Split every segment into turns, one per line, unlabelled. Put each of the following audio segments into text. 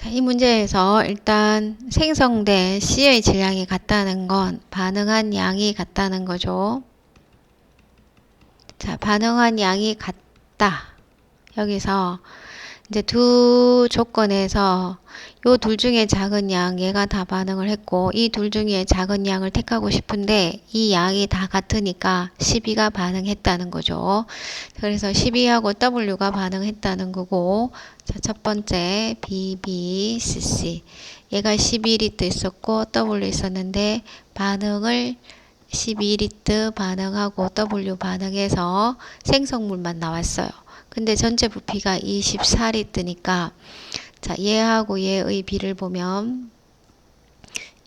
자, 이 문제에서 일단 생성된 C의 질량이 같다는 건 반응한 양이 같다는 거죠. 자, 반응한 양이 같다. 여기서 이제 두 조건에서 요 둘 중에 작은 양 얘가 다 반응을 했고 이 둘 중에 작은 양을 택하고 싶은데 이 양이 다 같으니까 12가 반응했다는 거죠. 그래서 12하고 W가 반응했다는 거고 자, 첫 번째 B, B, C, C 얘가 12리터 있었고 W 있었는데 반응을 12리터 반응하고 W 반응해서 생성물만 나왔어요. 근데 전체 부피가 24리터니까 자, 얘하고 얘의 비를 보면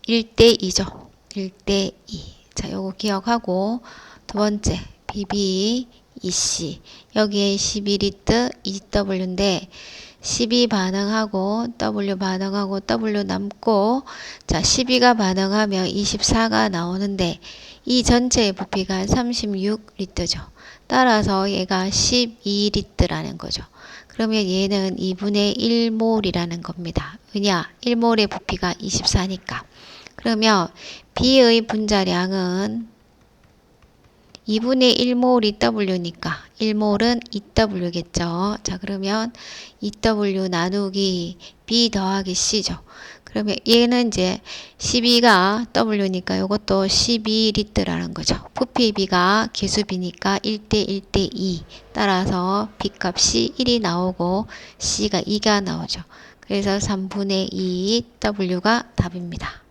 1대 2죠. 1대 2. 자, 요거 기억하고 두 번째 BB EC 여기에 12리터 EW인데 12 반응하고 W 반응하고 W 남고 자 12가 반응하면 24가 나오는데 이 전체의 부피가 36리터죠. 따라서 얘가 12리터라는 거죠. 그러면 얘는 2분의 1몰이라는 겁니다. 왜냐? 1몰의 부피가 24니까. 그러면 B의 분자량은 2분의 1몰이 W니까 1몰은 2W겠죠. 자 그러면 2W 나누기 B 더하기 C죠. 그러면 얘는 이제 12가 W니까 이것도 12리터라는 거죠. 부피비가 개수비니까 1대 1대 2 따라서 B 값이 1이 나오고 C가 2가 나오죠. 그래서 3분의 2 W가 답입니다.